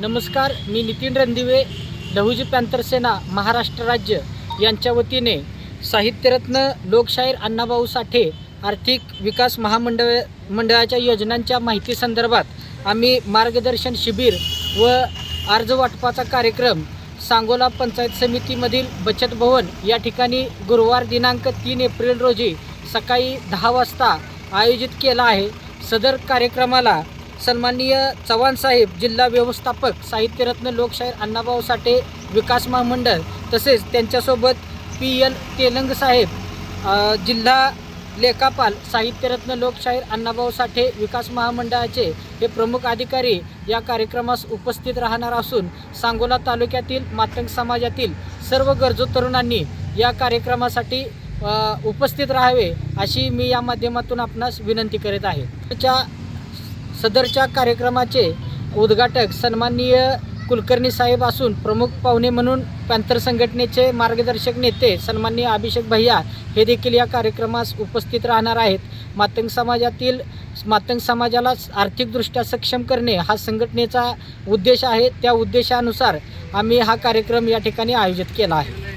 नमस्कार मी नितीन रणदिवे लहुजी पॅंथर सेना महाराष्ट्र राज्य यांच्या वतीने साहित्यरत्न लोकशाहीर अण्णाभाऊ साठे आर्थिक विकास महामंडळ मंडळाच्या योजनांच्या माहिती संदर्भात आम्ही मार्गदर्शन शिबिर व अर्ज वाटपाचा कार्यक्रम सांगोला पंचायत समितीमधील बचत भवन या ठिकाणी गुरुवार दिनांक तीन एप्रिल रोजी सकाळी दहा वाजता आयोजित केला आहे. सदर कार्यक्रमाला सन्माननीय चव्हाण साहेब जिल्हा व्यवस्थापक साहित्यरत्न लोकशाहीर अण्णाभाऊ साठे विकास महामंडळ तसेच त्यांच्यासोबत पी एल तेलंग साहेब जिल्हा लेखापाल साहित्यरत्न लोकशाहीर अण्णाभाऊ साठे विकास महामंडळाचे हे प्रमुख अधिकारी या कार्यक्रमास उपस्थित राहणार असून सांगोला तालुक्यातील मातंग समाजातील सर्व गरजू तरुणांनी या कार्यक्रमासाठी उपस्थित राहावे अशी मी या माध्यमातून आपणास विनंती करीत आहे. त्याच्या सदरच्या कार्यक्रमाचे उद्घाटक सन्माननीय कुलकर्णी साहेब असून प्रमुख पाहुणे म्हणून पॅंथर संघटनेचे मार्गदर्शक नेते सन्माननीय अभिषेक भैया हे देखील या कार्यक्रमास उपस्थित राहणार आहेत. मातंग समाजातील मातंग समाजाला आर्थिकदृष्ट्या सक्षम करणे हा संघटनेचा उद्देश आहे. त्या उद्देशानुसार आम्ही हा कार्यक्रम या ठिकाणी आयोजित केला आहे.